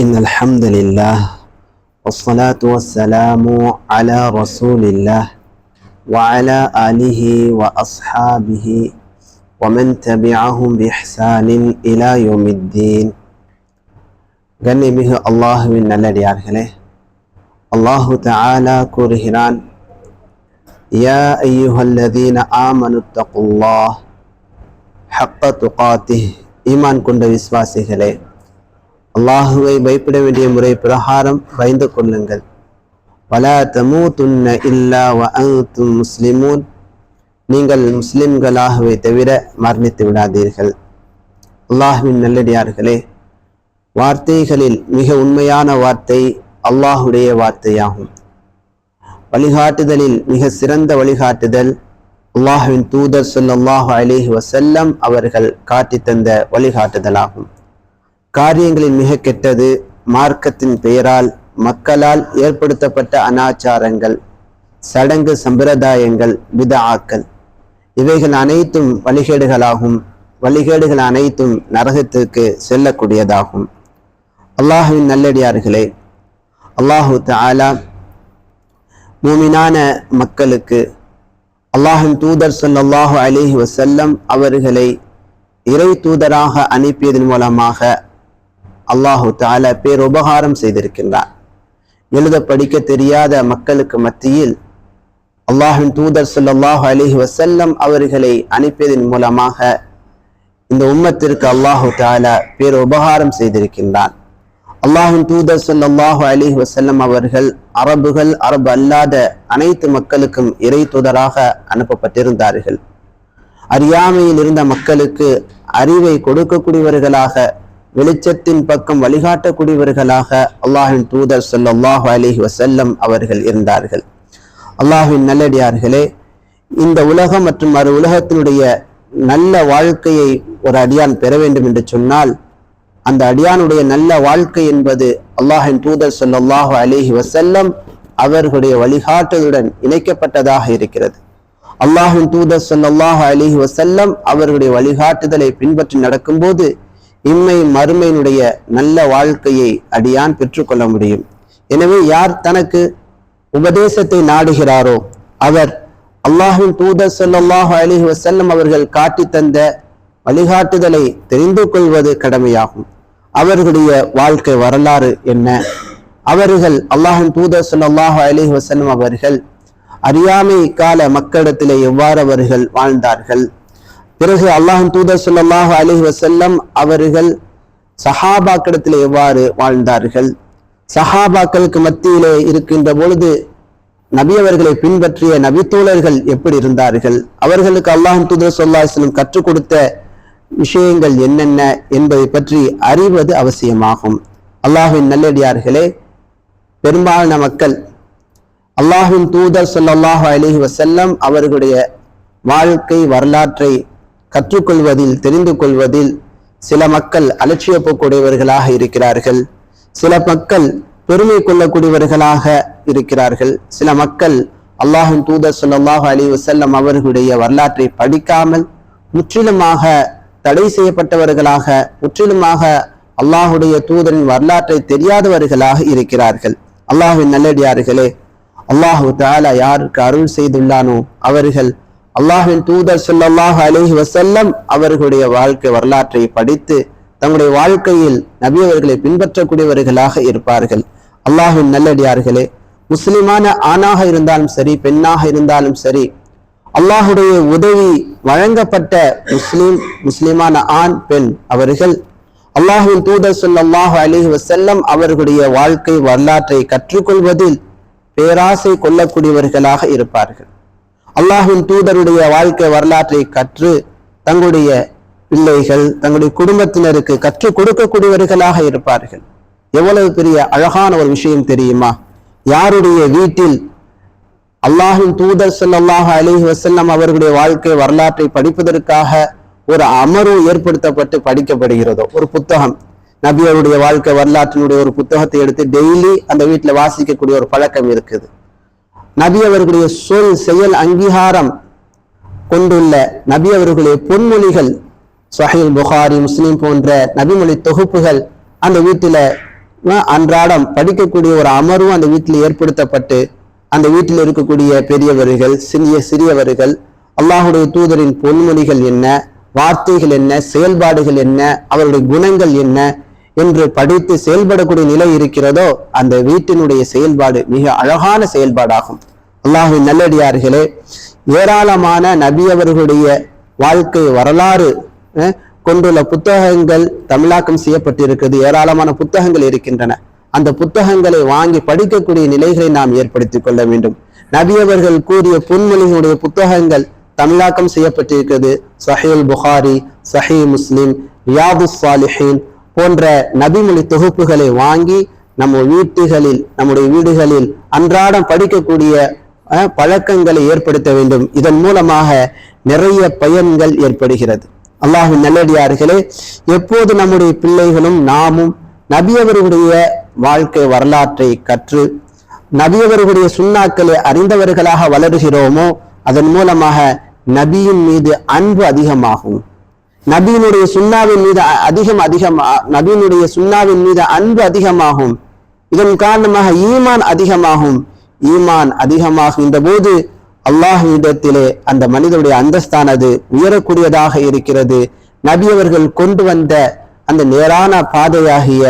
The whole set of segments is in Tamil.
إن الحمد لله والصلاة والسلام على رسول الله وعلى آله وأصحابه ومن تبعهم بإحسان إلى يوم الدين கண்ணிமிகு அல்லாஹுவின் நல்லடியார்களே அல்லாஹு தஆலா கூறுகிறான் யா ஐயுஹல்லதீன ஆமனுத்தகுல்லாஹ் ஹக்க துகாத்திஹ் ஈமான் கொண்ட விசுவாசிகளே அல்லாஹுவை பயப்பட வேண்டிய முறை பிரகாரம் பயந்து கொள்ளுங்கள். வலா தமூதுன்ன இல்லா வ முஸ்லிமூன். நீங்கள் முஸ்லிம்களாகவே தவிர மரணித்து விடாதீர்கள். அல்லாஹுவின் நல்லடியார்களே வார்த்தைகளில் மிக உண்மையான வார்த்தை அல்லாஹுடைய வார்த்தையாகும். வழிகாட்டுதலில் மிக சிறந்த வழிகாட்டுதல் அல்லாஹுவின் தூதர் ஸல்லல்லாஹு அலிஹி வசல்லம் அவர்கள் காட்டி தந்த வழிகாட்டுதலாகும். காரியங்களில் மிக கெட்டது மார்க்கத்தின் பெயரால் மக்களால் ஏற்படுத்தப்பட்ட அனாச்சாரங்கள் சடங்கு சம்பிரதாயங்கள் விதஆக்கள் இவைகள் அனைத்தும் வழிகேடுகளாகும். வழிகேடுகள் அனைத்தும் நரகத்திற்கு செல்லக்கூடியதாகும். அல்லாஹுவின் நல்லடியார்களே அல்லாஹு தாலா மூமினான மக்களுக்கு அல்லாஹின் தூதர் சொல்லாஹு அலிஹி வசல்லம் அவர்களை இறை தூதராக அனுப்பியதன் மூலமாக அல்லாஹு தால பேருபகாரம் செய்திருக்கின்றார். எழுத படிக்க தெரியாத மக்களுக்கு மத்தியில் அல்லாஹின் தூதர் சொல்லாஹு அலிஹி வசல்லம் அவர்களை அனுப்பியதன் மூலமாக இந்த உம்மத்திற்கு அல்லாஹு தால பேர் உபகாரம் செய்திருக்கின்றான். அல்லாஹின் தூதர் சொல்லாஹு அலைஹி வசல்லம் அவர்கள் அரபுகள் அரபு அல்லாத அனைத்து மக்களுக்கும் இறை தூதராக அனுப்பப்பட்டிருந்தார்கள். அறியாமையில் இருந்த மக்களுக்கு அறிவை கொடுக்கக்கூடியவர்களாக வெளிச்சத்தின் பக்கம் வழிகாட்டக்கூடியவர்களாக அல்லாஹின் தூதர் சொல்லாஹு அலிஹி வசல்லம் அவர்கள் இருந்தார்கள். அல்லாஹின் நல்லடியார்களே இந்த உலகம் மற்றும் மறு உலகத்தினுடைய நல்ல வாழ்க்கையை ஒரு அடியான் பெற வேண்டும் என்று சொன்னால் அந்த அடியானுடைய நல்ல வாழ்க்கை என்பது அல்லாஹின் தூதர் சொல்லாஹு அலிஹி வசல்லம் அவர்களுடைய வழிகாட்டுதலுடன் இணைக்கப்பட்டதாக இருக்கிறது. அல்லாஹின் தூதர் சொல்லாஹு அலிஹி வசல்லம் அவர்களுடைய வழிகாட்டுதலை பின்பற்றி நடக்கும்போது இம்மை மறுமையினுடைய நல்ல வாழ்க்கையை அடியான் பெற்றுக்கொள்ள முடியும். எனவே யார் தனக்கு உபதேசத்தை நாடுகிறாரோ அவர் அல்லாஹின் தூதர் ஸல்லல்லாஹு அலிஹி வசல்லம் அவர்கள் காட்டி தந்த வழிகாட்டுதலை தெரிந்து கொள்வது கடமையாகும். அவர்களுடைய வாழ்க்கை வரலாறு என்ன? அவர்கள் அல்லாஹின் தூதர் ஸல்லல்லாஹு அலிஹி வசல்லம் அவர்கள் அறியாமை கால மக்களிடத்திலே எவ்வாறு அவர்கள் வாழ்ந்தார்கள்? பிறகு அல்லாஹின் தூதர் ஸல்லல்லாஹு அலைஹி வசல்லம் அவர்கள் சஹாபாக்கிடத்தில் எவ்வாறு வாழ்ந்தார்கள்? சஹாபாக்களுக்கு மத்தியிலே இருக்கின்ற பொழுது நபி அவர்களை பின்பற்றிய நபித்தோழர்கள் எப்படி இருந்தார்கள்? அவர்களுக்கு அல்லாஹின் தூதர் சொல்லாஹிஸ்லம் கற்றுக் கொடுத்த விஷயங்கள் என்னென்ன என்பதை பற்றி அறிவது அவசியமாகும். அல்லாஹின் நல்லடியார்களே பெரும்பாலான மக்கள் அல்லாஹின் தூதர் ஸல்லல்லாஹு அலைஹி வசல்லம் அவர்களுடைய வாழ்க்கை வரலாற்றை கற்றுக்கொள்வதில் தெரிந்து கொள்வதில் சில மக்கள் அலட்சிய போக்குடையவர்களாக இருக்கிறார்கள். சில மக்கள் பெருமை கொள்ளக்கூடியவர்களாக இருக்கிறார்கள். சில மக்கள் அல்லாஹின் தூதர் ஸல்லல்லாஹு அலி வசல்லம் அவர்களுடைய வரலாற்றை படிக்காமல் முற்றிலுமாக தடை செய்யப்பட்டவர்களாக முற்றிலுமாக அல்லாஹுடைய தூதரின் வரலாற்றை தெரியாதவர்களாக இருக்கிறார்கள். அல்லாஹின் நல்லடியார்களே அல்லாஹு தாலா யாருக்கு அருள் செய்துள்ளானோ அவர்கள் அல்லாஹின் தூதர் சொல்லாஹ் அலஹி வசல்லம் அவர்களுடைய வாழ்க்கை வரலாற்றை படித்து தங்களுடைய வாழ்க்கையில் நபி அவர்களை பின்பற்றக்கூடியவர்களாக இருப்பார்கள். அல்லாஹின் நல்லடியார்களே முஸ்லிமான ஆணாக இருந்தாலும் சரி பெண்ணாக இருந்தாலும் சரி அல்லாஹுடைய உதவி வழங்கப்பட்ட முஸ்லிம் முஸ்லிமான ஆண் பெண் அவர்கள் அல்லாஹின் தூதர் ஸல்லல்லாஹு அலைஹி வசல்லம் அவர்களுடைய வாழ்க்கை வரலாற்றை கற்றுக்கொள்வதில் பேராசை கொள்ளக்கூடியவர்களாக இருப்பார்கள். அல்லாஹின் தூதருடைய வாழ்க்கை வரலாற்றை கற்று தங்களுடைய பிள்ளைகள் தங்களுடைய குடும்பத்தினருக்கு கற்றுக் கொடுக்கக்கூடியவர்களாக இருப்பார்கள். எவ்வளவு பெரிய அழகான ஒரு விஷயம் தெரியுமா? யாருடைய வீட்டில் அல்லாஹின் தூதர் ஸல்லல்லாஹு அலைஹி வசல்லம் அவர்களுடைய வாழ்க்கை வரலாற்றை படிப்பதற்காக ஒரு அமர்வு ஏற்படுத்தப்பட்டு படிக்கப்படுகிறதோ ஒரு புத்தகம் நபி அவருடைய வாழ்க்கை வரலாற்றினுடைய ஒரு புத்தகத்தை எடுத்து டெய்லி அந்த வீட்டில் வாசிக்கக்கூடிய ஒரு பழக்கம் இருக்குது. நபி அவர்களுடைய சொல் செயல் அங்கீகாரம் கொண்டுள்ள நபி அவர்களுடைய பொன்மொழிகள் சஹீல் புகாரி முஸ்லீம் போன்ற நபிமொழி தொகுப்புகள் அந்த வீட்டில் அன்றாடம் படிக்கக்கூடிய ஒரு அமர்வும் அந்த வீட்டில் ஏற்படுத்தப்பட்டு அந்த வீட்டில் இருக்கக்கூடிய பெரியவர்கள் சிறிய சிறியவர்கள் அல்லாஹுடைய தூதரின் பொன்மொழிகள் என்ன வார்த்தைகள் என்ன செயல்பாடுகள் என்ன அவருடைய குணங்கள் என்ன என்று படித்து செயல்படக்கூடிய நிலை இருக்கிறதோ அந்த வீட்டினுடைய செயல்பாடு மிக அழகான செயல்பாடாகும். அல்லாஹின் நல்லடியார்களே ஏராளமான நபி அவர்களுடைய வாழ்க்கை வரலாறு கொண்டுள்ள புத்தகங்கள் தமிழாக்கம் செய்யப்பட்டிருக்கிறது. ஏராளமான புத்தகங்கள் இருக்கின்றன. அந்த புத்தகங்களை வாங்கி படிக்கக்கூடிய நிலைகளை நாம் ஏற்படுத்திக் கொள்ள வேண்டும். நபியவர்கள் கூறிய புன்மொழிகளுடைய புத்தகங்கள் தமிழாக்கம் செய்யப்பட்டிருக்கிறது. சஹீல் புகாரி சஹி முஸ்லிம் ரியாது சாலிஹின் போன்ற நபிமொழி தொகுப்புகளை வாங்கி நம்ம வீட்டுகளில் நம்முடைய வீடுகளில் அன்றாடம் படிக்கக்கூடிய பழக்கங்களை ஏற்படுத்த வேண்டும். இதன் மூலமாக நிறைய பயன்கள் ஏற்படுகிறது. அல்லாஹின் நல்லடியார்களே எப்போது நம்முடைய பிள்ளைகளும் நாமும் நபியவர்களுடைய வாழ்க்கை வரலாற்றை கற்று நபியவர்களுடைய சுண்ணாக்களை அறிந்தவர்களாக வளருகிறோமோ அதன் மூலமாக நபியின் மீது அன்பு அதிகமாகும். நபியினுடைய சுண்ணாவின் மீது அதிகம் அதிகம் நபியினுடைய சுண்ணாவின் மீது அன்பு அதிகமாகும். இதன் காரணமாக ஈமான் அதிகமாகும். ஈமான் அதிகமாகின்ற போது அல்லாஹ்விடத்திலே அந்த மனிதனுடைய அந்தஸ்தானது உயரக்கூடியதாக இருக்கிறது. நபியவர்கள் கொண்டு வந்த அந்த நேரான பாதையாகிய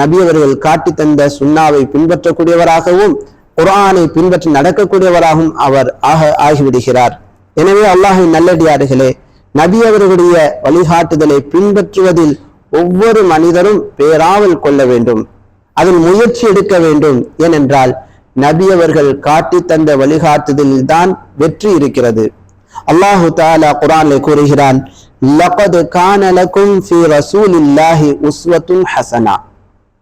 நபியவர்கள் காட்டி தந்த சுண்ணாவை பின்பற்றக்கூடியவராகவும் குரானை பின்பற்றி நடக்கக்கூடியவராகவும் அவர் ஆக ஆகிவிடுகிறார். எனவே அல்லாஹின் நல்லடியார்களே நபி அவர்களுடைய வழிகாட்டுதலை பின்பற்றுவதில் ஒவ்வொரு மனிதரும் பேராவல் கொள்ள வேண்டும் அதில் முயற்சி எடுக்க வேண்டும். ஏனென்றால் நபி அவர்கள் காட்டி தந்த வழிகாட்டுதலில் தான் வெற்றி இருக்கிறது. அல்லாஹு தாலா குரானில் கூறுகிறான் லகது கான லகும் ரசூலில்லாஹி உஸ்வத்துன் ஹசனா.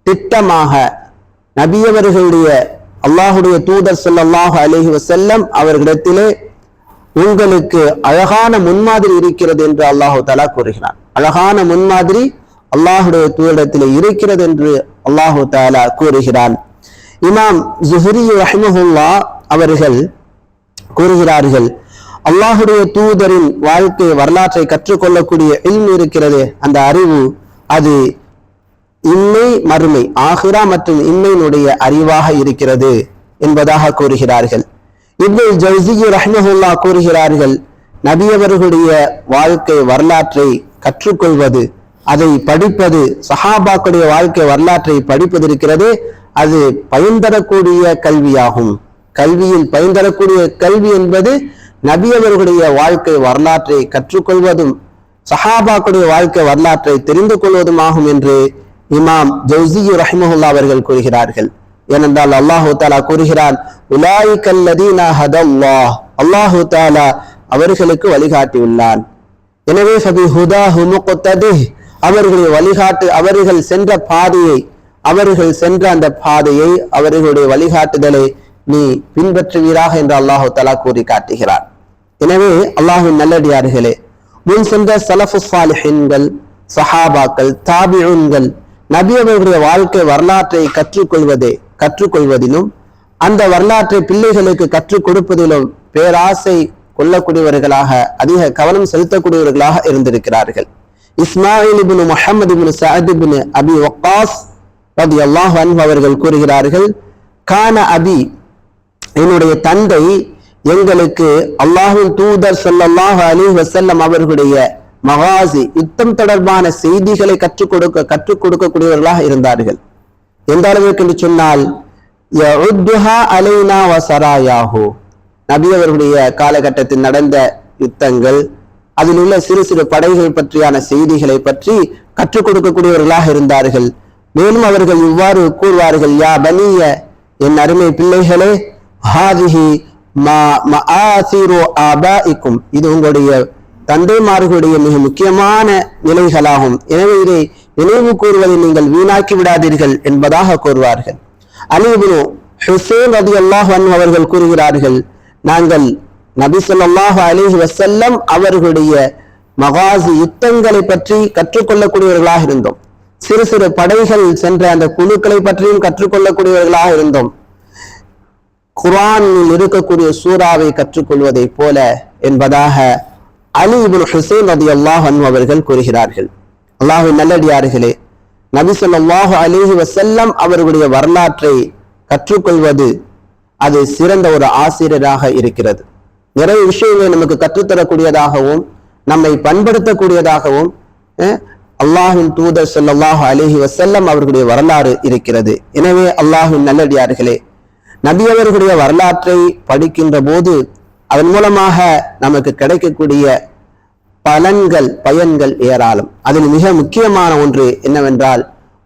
திட்டமாக நபியவர்களுடைய அல்லாஹுடைய தூதர் ஸல்லல்லாஹு அலைஹி வசல்லம் அவர்களிடத்திலே உங்களுக்கு அழகான முன்மாதிரி இருக்கிறது என்று அல்லாஹு தலா கூறுகிறான். அழகான முன்மாதிரி அல்லாஹுடைய தூதரிடத்திலே இருக்கிறது என்று அல்லாஹு தாலா கூறுகிறான். இமாம் ஜுஹரி ரஹ்மஹுல்லா அவர்கள் கூறுகிறார்கள் அல்லாஹுடைய தூதரின் வாழ்க்கை வரலாற்றை கற்றுக்கொள்ளக்கூடிய இல்ம் இருக்கிறது. அந்த அறிவு அது இம்மை மறுமை ஆஹிரா மற்றும் இம்மையினுடைய அறிவாக இருக்கிறது என்பதாக கூறுகிறார்கள். இப்னு ஜவுசி ரஹ்மஹுல்லா கூறுகிறார்கள் நபியவர்களுடைய வாழ்க்கை வரலாற்றை கற்றுக்கொள்வது அதை படிப்பது சஹாபாக்களுடைய வாழ்க்கை வரலாற்றை படிப்பது இருக்கிறது அது பயன் தரக்கூடிய கல்வியாகும். கல்வியில் பயன் தரக்கூடிய கல்வி என்பது நபியவர்களுடைய வாழ்க்கை வரலாற்றை கற்றுக்கொள்வதும் சஹாபாக்களுடைய வாழ்க்கை வரலாற்றை தெரிந்து கொள்வதுமாகும் என்று இமாம் ஜவுசி ரஹ்மஹுல்லா அவர்கள் கூறுகிறார்கள். ஏனென்றால் அல்லாஹு தாலா கூறுகிறான் உலாய்கல்லதீன அல்லாஹு தாலா அவர்களுக்கு வழிகாட்டியுள்ளான். எனவே ஃபபி ஹுதா முக்ததிஹ். அவர்களை வழிகாட்டு அவர்கள் சென்ற பாதையை அவர்கள் சென்ற அந்த பாதையை அவர்களுடைய வழிகாட்டுதலை நீ பின்பற்றுவீராக என்று அல்லாஹு தலா கூறி காட்டுகிறார் எனவே அல்லாஹின் நல்லடியார்களே முன் சென்ற சலஃபு சாலிஹின்கள் சஹாபாக்கள் தாபிஉன்கள் நபி அவர்களுடைய வாழ்க்கை வரலாற்றை கற்றுக்கொள்வதே கற்றுக்கொள்வதிலும் அந்த வரலாற்றை பிள்ளைகளுக்கு கற்றுக் கொடுப்பதிலும் பேராசை கொள்ளக்கூடியவர்களாக அதிக கவனம் செலுத்தக்கூடியவர்களாக இருந்திருக்கிறார்கள். Ismail ibn Muhammad ibn Saad ibn Abi Waqqas ரலியல்லாஹு அன்ஹு அவர்கள் கூறுகிறார்கள் கான அபி என்னுடைய தந்தை எங்களுக்கு அல்லாஹின் தூதர் சொல்லல்லாஹ் அலி வசல்லம் அவர்களுடைய மகாசி யுத்தம் தொடர்பான செய்திகளை கற்றுக் கொடுக்க கற்றுக் கொடுக்கக்கூடியவர்களாக இருந்தார்கள். எந்த அளவிற்கு என்று சொன்னால் அலைனா வசராயாஹு. நபி அவர்களுடைய காலகட்டத்தில் நடந்த யுத்தங்கள் அதில் உள்ள சிறு சிறு படைகள் பற்றியான செய்திகளை பற்றி கற்றுக் கொடுக்கக்கூடியவர்களாக இருந்தார்கள். மேலும் அவர்கள் இவ்வாறு கூறுவார்கள் யா பனிய என் அருமை பிள்ளைகளே ஹாதிஹி மா இது உங்களுடைய தந்தைமார்களுடைய மிக முக்கியமான நிலைகளாகும். எனவே இதை நினைவு கூறுவதை நீங்கள் வீணாக்கி விடாதீர்கள் என்பதாக கூறுவார்கள். அலிபுனு ஹுசேன் ரதி அல்லாஹ் அவர்கள் கூறுகிறார்கள் நாங்கள் நபி சொல்லாஹ் அலைஹி வசல்லம் அவர்களுடைய மகாசி யுத்தங்களை பற்றி கற்றுக்கொள்ளக்கூடியவர்களாக இருந்தோம். சிறு சிறு படைகள் சென்ற அந்த குழுக்களை பற்றியும் கற்றுக்கொள்ளக்கூடியவர்களாக இருந்தோம். குரானில் இருக்கக்கூடிய சூறாவை கற்றுக்கொள்வதை போல என்பதாக அலி இப்னு ஹுசேன் ரலியல்லாஹு அன்ஹு அவர்கள் கூறுகிறார்கள். அல்லாஹு நல்லடியார்களே நபி சொல்லாஹு அலிஹி வசல்லம் அவர்களுடைய வரலாற்றை கற்றுக்கொள்வது அது சிறந்த ஒரு ஆசிரியராக இருக்கிறது. நிறைய விஷயங்களை நமக்கு கற்றுத்தரக்கூடியதாகவும் நம்மை பண்படுத்தக்கூடியதாகவும் அல்லாஹின் தூதர் ஸல்லல்லாஹு அலிஹி வசல்லம் அவர்களுடைய வரலாறு இருக்கிறது. எனவே அல்லாஹின் நல்லடியார்களே நபி அவர்களுடைய வரலாற்றை படிக்கின்ற போது அதன் மூலமாக நமக்கு கிடைக்கக்கூடிய பலன்கள் பயன்கள் ஏராளம். அதில் மிக முக்கியமான ஒன்று என்னவென்றால்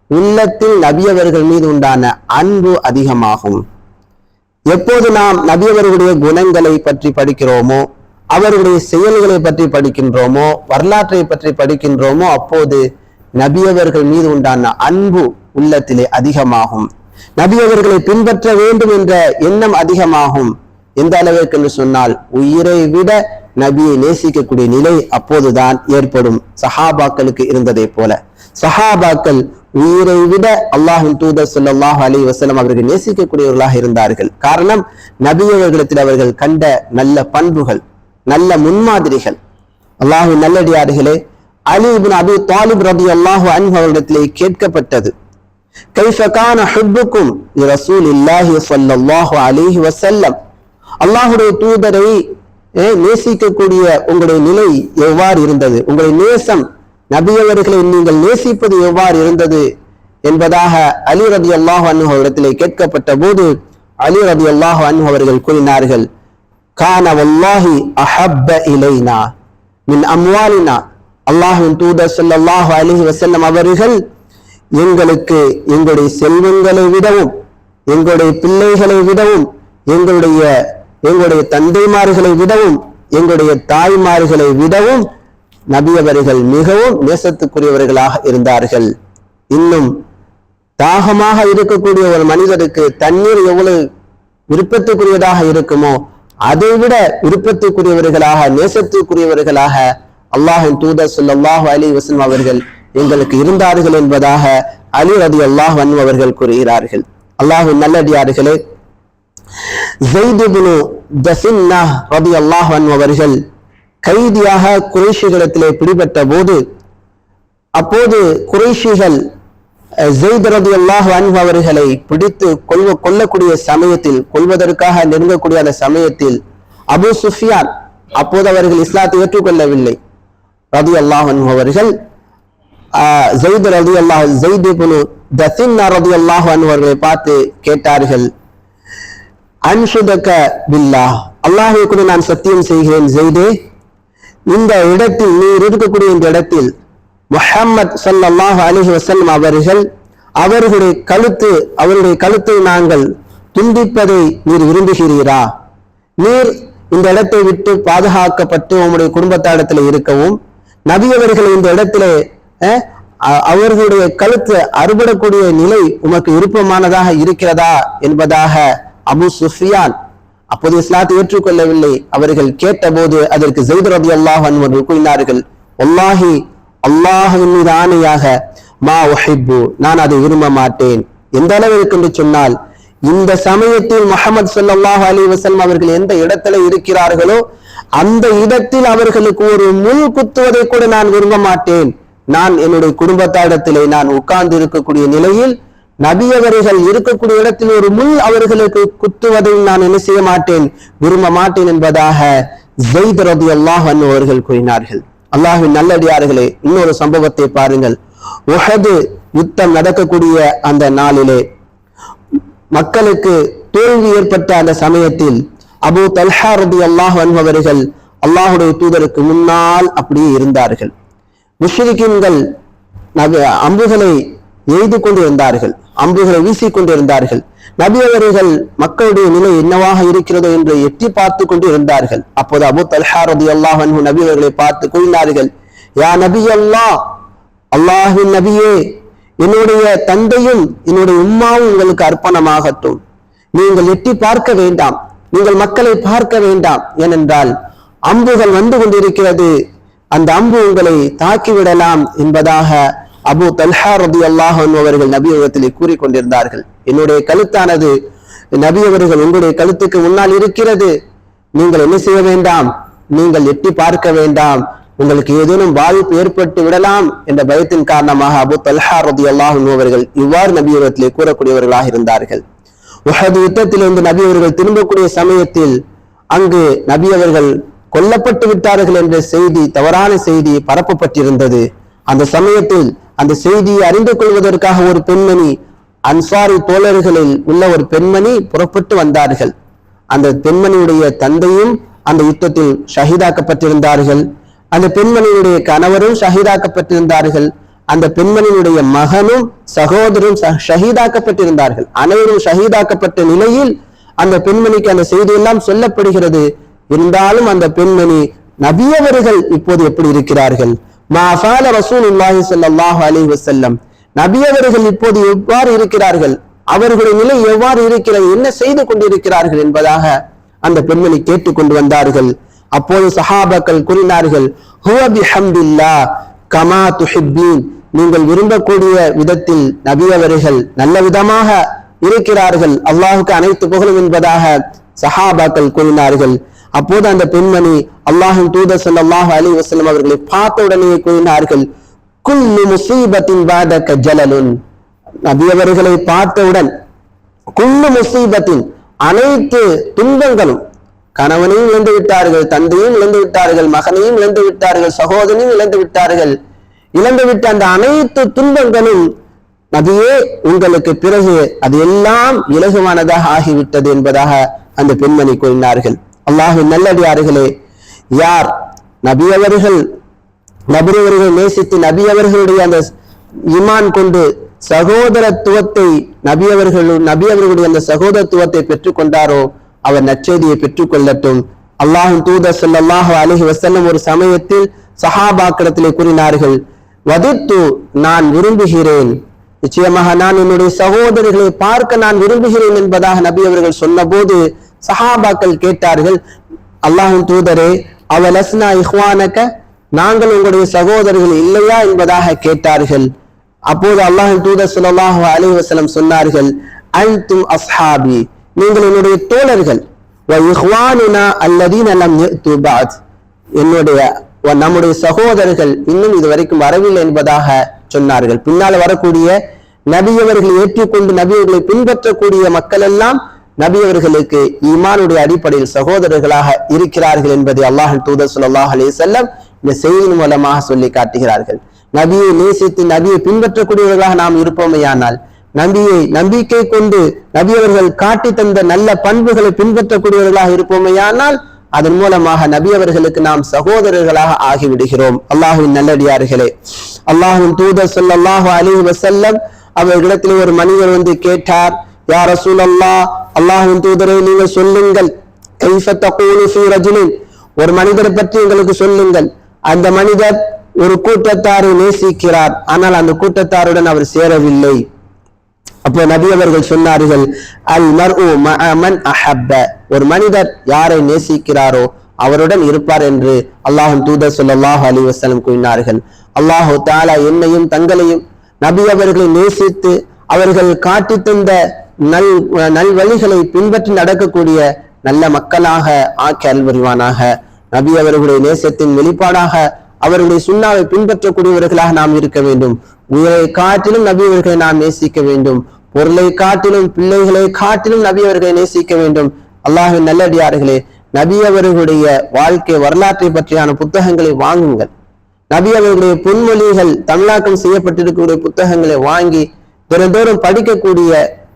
உள்ளத்தில் நபியவர்கள் மீது உண்டான அன்பு அதிகமாகும். எப்போது நாம் நபியவர்களுடைய குணங்களை பற்றி படிக்கிறோமோ அவர்களுடைய செயல்களை பற்றி படிக்கின்றோமோ வரலாற்றை பற்றி படிக்கின்றோமோ அப்போது நபியவர்கள் மீது உண்டான அன்பு உள்ளத்திலே அதிகமாகும். நபியவர்களை பின்பற்ற வேண்டும் என்ற எண்ணம் அதிகமாகும். எந்த அளவிற்கு என்று சொன்னால் உயிரை விட நபியை நேசிக்கக்கூடிய நிலை அப்போதுதான் ஏற்படும். சஹாபாக்களுக்கு இருந்ததை போல. சஹாபாக்கள் உயிரை விட அல்லாஹின் தூதர் சொல்லாஹ் அலி வசலம் அவர்கள் நேசிக்கக்கூடியவர்களாக இருந்தார்கள். காரணம் நபியவர்களிடத்தில் அவர்கள் கண்ட நல்ல பண்புகள் நல்ல முன்மாதிரிகள். அல்லாஹின் நல்லடியார்களே அலிபின் அபி தாலிப் ரலியல்லாஹு அன்பு அவர்களிடத்திலே கேட்கப்பட்டது. கைஃப கான ஹுப்புக்கும் ரசூலில்லாஹி ஸல்லல்லாஹு அலைஹி வசல்லம் அல்லாஹ்வுடைய தூதரை நேசிக்கக்கூடிய உங்களுடைய நிலை எவ்வாறு இருந்தது? உங்களுடைய நேசம் நபியவர்களை நீங்கள் நேசிப்பது எவ்வாறு இருந்தது? என்பதாக அலி ரபி அல்லாஹ் அன்ஹு இடத்திலே கேட்கப்பட்ட போது அலி ரபி அல்லாஹ் அன்ஹு அவர்கள் கூறினார்கள் கான வல்லாஹி அஹப்ப இலைனா மின் அம்வாலினா. அல்லாஹின் தூதர் ஸல்லல்லாஹு அலைஹி வசல்லம் அவர்கள் எங்களுக்கு எங்களுடைய செல்வங்களை விடவும் எங்களுடைய பிள்ளைகளை விடவும் எங்களுடைய எங்களுடைய தந்தைமார்களை விடவும் எங்களுடைய தாய்மார்களை விடவும் நபியவர்கள் மிகவும் நேசத்துக்குரியவர்களாக இருந்தார்கள். இன்னும் தாகமாக இருக்கக்கூடிய ஒரு மனிதருக்கு தண்ணீர் எவ்வளவு விருப்பத்துக்குரியதாக இருக்குமோ அதை விட விருப்பத்துக்குரியவர்களாக நேசத்துக்குரியவர்களாக அல்லாஹின் தூதர் ஸல்லல்லாஹு அலி வசன் அவர்கள் எங்களுக்கு இருந்தார்கள் என்பதாக அலி ரதி அல்லாஹ் அவர்கள் கூறுகிறார்கள். அல்லாஹின் நல்லடியார்களே ஜெய்துபுனு ஜசின்னா ரபி அல்லாஹன் அவர்கள் கைதியாக குறைஷிகளிடத்திலே பிடிபட்ட போது அப்போது குறைஷிகள் ஜெயித் ரலியல்லாஹு அன்ஹு அவர்களை பிடித்து கொள்வ கொல்லக்கூடிய சமயத்தில் கொள்வதற்காக நெருங்கக்கூடிய அந்த சமயத்தில் அபு சுஃபியான் அப்போது அவர்கள் இஸ்லாத்தை ஏற்றுக்கொள்ளவில்லை. ரதி அல்லாஹ் அன்ஹு அவர்கள் ஆஹ், ஜெயித் ரதி அல்லாஹ் ஜெயித் இப்னு தஃபின்னா ரதி அல்லாஹு அன்ஹு அவர்களை பார்த்து கேட்டார்கள் அன்ஷுதக பில்லா. அல்லாஹை கூட நான் சத்தியம் செய்கிறேன் ஜெய்தே இந்த இடத்தில் நீர் இருக்கக்கூடிய இந்த இடத்தில் முஹம்மத் சல்லாஹ் அலிஹி வசல்லம் அவர்கள் அவர்களுடைய கழுத்து அவருடைய கழுத்தை நாங்கள் துண்டிப்பதை நீர் விரும்புகிறீரா? நீர் இந்த இடத்தை விட்டு பாதுகாக்கப்பட்டு உங்களுடைய குடும்பத்தாடத்தில் இருக்கவும் நபி அவர்கள் இந்த இடத்திலே அவர்களுடைய கழுத்து அறுபடக்கூடிய நிலை உமக்கு விருப்பமானதாக இருக்கிறதா என்பதாக அபு சுஃபியான். அப்போது இஸ்லாத்தை ஏற்றுக்கொள்ளவில்லை. அவர்கள் கேட்டபோது அதற்கு ஜெயித் ரபி அல்லாஹ் அவர்கள் கூறினார்கள் ஒல்லாஹி அல்லாஹின் மீது ஆணையாக மா உஹிப்பு. நான் அதை விரும்ப மாட்டேன். எந்த அளவிற்கு என்று சொன்னால் இந்த சமயத்தில் முகமது ஸல்லல்லாஹு அலி வசல்ம் அவர்கள் எந்த இடத்துல இருக்கிறார்களோ அந்த இடத்தில் அவர்களுக்கு ஒரு முள் குத்துவதை கூட நான் விரும்ப மாட்டேன். நான் என்னுடைய குடும்பத்தாரிடத்திலே நான் உட்கார்ந்து இருக்கக்கூடிய நிலையில் நபி அவர்கள் இருக்கக்கூடிய இடத்தில் ஒரு முள் அவர்களுக்கு குத்துவதை நான் என்ன செய்ய மாட்டேன்? விரும்ப மாட்டேன் என்பதாக ஜெயித் ரதி அல்லாஹ் அவர்கள் கூறினார்கள். அல்லாஹின் நல்லடியார்களே இன்னொரு சம்பவத்தை பாருங்கள். உஹது யுத்தம் நடக்கக்கூடிய அந்த நாளிலே மக்களுக்கு தோல்வி ஏற்பட்ட அந்த சமயத்தில் அபு தல்ஹா ரதி அல்லாஹ் அன்பவர்கள் அல்லாஹுடைய தூதருக்கு முன்னால் அப்படியே இருந்தார்கள். முஷ்ரிக்கின்கள் அம்புகளை எய்து கொண்டிருந்தார்கள் அம்புகளை வீசிக்கொண்டிருந்தார்கள் நபி அவர்கள் மக்களுடைய நிலை என்னவாக இருக்கிறதோ என்று எட்டி பார்த்து கொண்டு இருந்தார்கள். அப்போது அபு தல்ஹா அல்லாஹன் அல்லாஹ் நபி அவர்களை பார்த்து கூறினார்கள் யா நபி அல்லா அல்லாஹின் நபியே என்னுடைய தந்தையும் என்னுடைய உம்மாவும் உங்களுக்கு அர்ப்பணமாகட்டும். நீங்கள் எட்டி பார்க்க வேண்டாம் நீங்கள் மக்களை பார்க்க வேண்டாம். ஏனென்றால் அம்புகள் வந்து கொண்டிருக்கிறது அந்த அம்பு உங்களை தாக்கிவிடலாம் என்பதாக அபு தல்ஹா ரதி அல்லாஹ் அவர்கள் நபி அவர்களிலே கூறிக்கொண்டிருந்தார்கள். என்னுடைய கழுத்தானது நபி அவர்கள் உங்களுடைய கழுத்துக்கு முன்னால் இருக்கிறது. நீங்கள் என்ன செய்ய வேண்டாம்? நீங்கள் எட்டி பார்க்க வேண்டாம். உங்களுக்கு ஏதேனும் பாதிப்பு ஏற்பட்டு விடலாம் என்ற பயத்தின் காரணமாக அபு தல்ஹா ரதி அல்லாஹ் அவர்கள் இவ்வாறு நபியுரத்திலே கூறக்கூடியவர்களாக இருந்தார்கள். உஹது யுத்தத்திலிருந்து நபி அவர்கள் திரும்பக்கூடிய சமயத்தில் அங்கு நபி அவர்கள் கொல்லப்பட்டு விட்டார்கள் என்ற செய்தி தவறான செய்தி பரப்பப்பட்டிருந்தது. அந்த சமயத்தில் அந்த செய்தியை அறிந்து கொள்வதற்காக ஒரு பெண்மணி அன்சாரி தோழர்களில் உள்ள ஒரு பெண்மணி புறப்பட்டு வந்தார்கள். அந்த பெண்மணியுடைய தந்தையும் அந்த யுத்தத்தில் ஷஹீதாக்கப்பட்டிருந்தார்கள். அந்த பெண்மணியுடைய கணவரும் ஷஹீதாக்கப்பட்டிருந்தார்கள். அந்த பெண்மணியுடைய மகனும் சகோதரும் ச- ஷஹீதாக்கப்பட்டிருந்தார்கள். அனைவரும் ஷஹீதாக்கப்பட்ட நிலையில் அந்த பெண்மணிக்கு அந்த செய்தியெல்லாம் சொல்லப்படுகிறது. இருந்தாலும் அந்த பெண்மணி நபியவர்கள் இப்போது எப்படி இருக்கிறார்கள்? மாஃபால ரசூலுல்லாஹி சல்லாஹ் அலி வசல்லம் நபி நபியவர்கள் இப்போது எவ்வாறு இருக்கிறார்கள்? அவர்களுடைய நிலை எவ்வாறு இருக்கிறது? என்ன செய்து கொண்டிருக்கிறார்கள் என்பதாக அந்த பெண்மணி கேட்டுக்கொண்டு வந்தார்கள். அப்போது சஹாபாக்கள் கூறினார்கள் கமா துஹிப்பீன். நீங்கள் விரும்பக்கூடிய விதத்தில் நபி அவர்கள் நல்ல விதமாக இருக்கிறார்கள். அல்லாஹுக்கு அனைத்து புகழும் என்பதாக சஹாபாக்கள் கூறினார்கள். அப்போது அந்த பெண்மணி அல்லாஹின் தூதர் ஸல்லல்லாஹு அலி வசலம் அவர்களை பார்த்த உடனே கூறினார்கள் குல்லு முசீபத்தின் பாதக ஜலலுன். நபி அவர்களை பார்த்தவுடன் குல்லு முசீபத்தின் அனைத்து துன்பங்களும் கணவனையும் இழந்து விட்டார்கள் தந்தையும் இழந்து விட்டார்கள் மகனையும் இழந்து விட்டார்கள் சகோதரனையும் இழந்து விட்டார்கள். இழந்து விட்ட அந்த அனைத்து துன்பங்களும் நபியே உங்களுக்கு பிறகு அது எல்லாம் இலகுவானதாக ஆகிவிட்டது என்பதாக அந்த பெண்மணி கூறினார்கள். அல்லாஹின் நல்லடியார்களே யார்? நபி அவர்கள். நபி அவர்கள் நேசித்து நபி அவர்களுடைய அந்த இமான் கொண்டு சகோதரத்துவத்தை நபி அவர்கள் நபி அவர்களுடைய அந்த சகோதரத்துவத்தை பெற்றுக்கொண்டாரோ அவர் நச்செய்தியை பெற்றுக்கொள்ளட்டும். அல்லாஹின் தூதர் சொல்லாஹு அலஹி வசல்லம் ஒரு சமயத்தில் சஹாபாக்கிடத்திலே கூறினார்கள் வதித்து நான் விரும்புகிறேன். நிச்சயமாக நான் என்னுடைய சகோதரர்களை பார்க்க நான் விரும்புகிறேன் என்பதாக நபி அவர்கள் சொன்னபோது சஹாபாக்கள் கேட்டார்கள் அல்லாஹின் தூதரே அவலஸ்னா இஹ்வானக்க? நாங்கள் உங்களுடைய சகோதரர்கள் இல்லையா? என்பதாக கேட்டார்கள். அப்போது அல்லாஹின் தூதர் ஸல்லல்லாஹு அலைஹி சொன்னார்கள் அன்தும் அஸ்ஹாபி நீங்கள் என்னுடைய தோழர்கள். வ இஹ்வானுனா என்னுடைய நம்முடைய சகோதரர்கள் இன்னும் இதுவரைக்கும் வரவில்லை என்பதாக சொன்னார்கள். பின்னால் வரக்கூடிய நபியவர்களை ஏற்றுக்கொண்டு நபியவர்களை பின்பற்றக்கூடிய மக்கள் எல்லாம் நபியவர்களுக்கு ஈமானுடைய அடிப்படையில் சகோதரர்களாக இருக்கிறார்கள் என்பதை அல்லாஹ் தூதர் ஸல்லல்லாஹு அலி செல்லம் இந்த செய்தியின் மூலமாக சொல்லி காட்டுகிறார்கள். நபியை நேசித்து நபியை பின்பற்றக்கூடியவர்களாக நாம் இருப்போமையானால் நபியை நம்பிக்கை கொண்டு நபி அவர்கள் காட்டி தந்த நல்ல பண்புகளை பின்பற்றக்கூடியவர்களாக இருப்போமையானால் அதன் மூலமாக நபி அவர்களுக்கு நாம் சகோதரர்களாக ஆகிவிடுகிறோம். அல்லாஹுவின் நல்லடியார்களே அல்லாஹுவின் தூதர் சொல்லாஹு அலி வசல்லம் அவர்களிடத்தில் ஒரு மனிதர் வந்து கேட்டார் யா ரசூல் அல்லா அல்லாஹின் தூதரை நீங்க சொல்லுங்கள் கைஃப தகூலு ஒரு மனிதரை பற்றி எங்களுக்கு சொல்லுங்கள் அந்த மனிதர் ஒரு கூட்டத்தாரை நேசிக்கிறார் ஆனால் அந்த கூட்டத்தாருடன் அவர் சேரவில்லை அப்போ நபி அவர்கள் சொன்னார்கள் அல் மர்உ மன் அஹப்ப ஒரு மனிதர் யாரை நேசிக்கிறாரோ அவருடன் இருப்பார் என்று அல்லாஹும் தூதர் ஸல்லல்லாஹு அலி வசலம் கூறினார்கள் அல்லாஹு தாலா என்னையும் தங்களையும் நபி அவர்களை நேசித்து அவர்கள் காட்டி தந்த நல் நல்வழிகளை பின்பற்றி நடக்கக்கூடிய நல்ல மக்களாக ஆக்கி அருள் நபி அவர்களுடைய நேசத்தின் வெளிப்பாடாக அவருடைய சுண்ணாவை பின்பற்றக்கூடியவர்களாக நாம் இருக்க வேண்டும். உயிரை காட்டிலும் நபி அவர்களை நாம் நேசிக்க வேண்டும். பொருளை காட்டிலும் பிள்ளைகளை காட்டிலும் நபி அவர்களை நேசிக்க வேண்டும். அல்லாஹின் நல்லடியார்களே நபி அவர்களுடைய வாழ்க்கை வரலாற்றை பற்றியான புத்தகங்களை வாங்குங்கள். நபி அவர்களுடைய பொன்மொழிகள் தமிழாக்கம் செய்யப்பட்டிருக்கக்கூடிய புத்தகங்களை வாங்கி தினந்தோறும் படிக்கக்கூடிய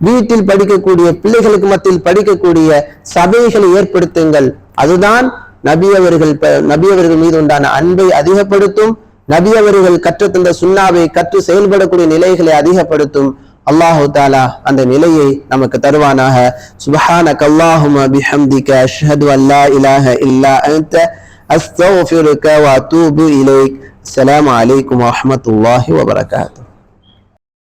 வீட்டில் படிக்கக்கூடிய பிள்ளைகளுக்கு மத்தியில் படிக்கக்கூடிய சபைகளை ஏற்படுத்துங்கள். அதுதான் நபி அவர்கள் நபி அவர்கள் மீது உண்டான அன்பை அதிகப்படுத்தும். நபி அவர்கள் கற்றுத்தந்த சுண்ணாவை கற்று செயல்படக்கூடிய நிலைகளை அதிகப்படுத்தும். அல்லாஹு தாலா அந்த நிலையை நமக்கு தருவானாக. சுபஹான கல்லாஹும பிஹம்திக அஷ்ஹது அல்லா இலாஹ இல்லா அந்த அஸ்தக்ஃபிருக வ அத்தூபு இலைக். அஸ்ஸலாமு அலைக்கும் வரஹ்மத்துல்லாஹி வபரகாத்துஹு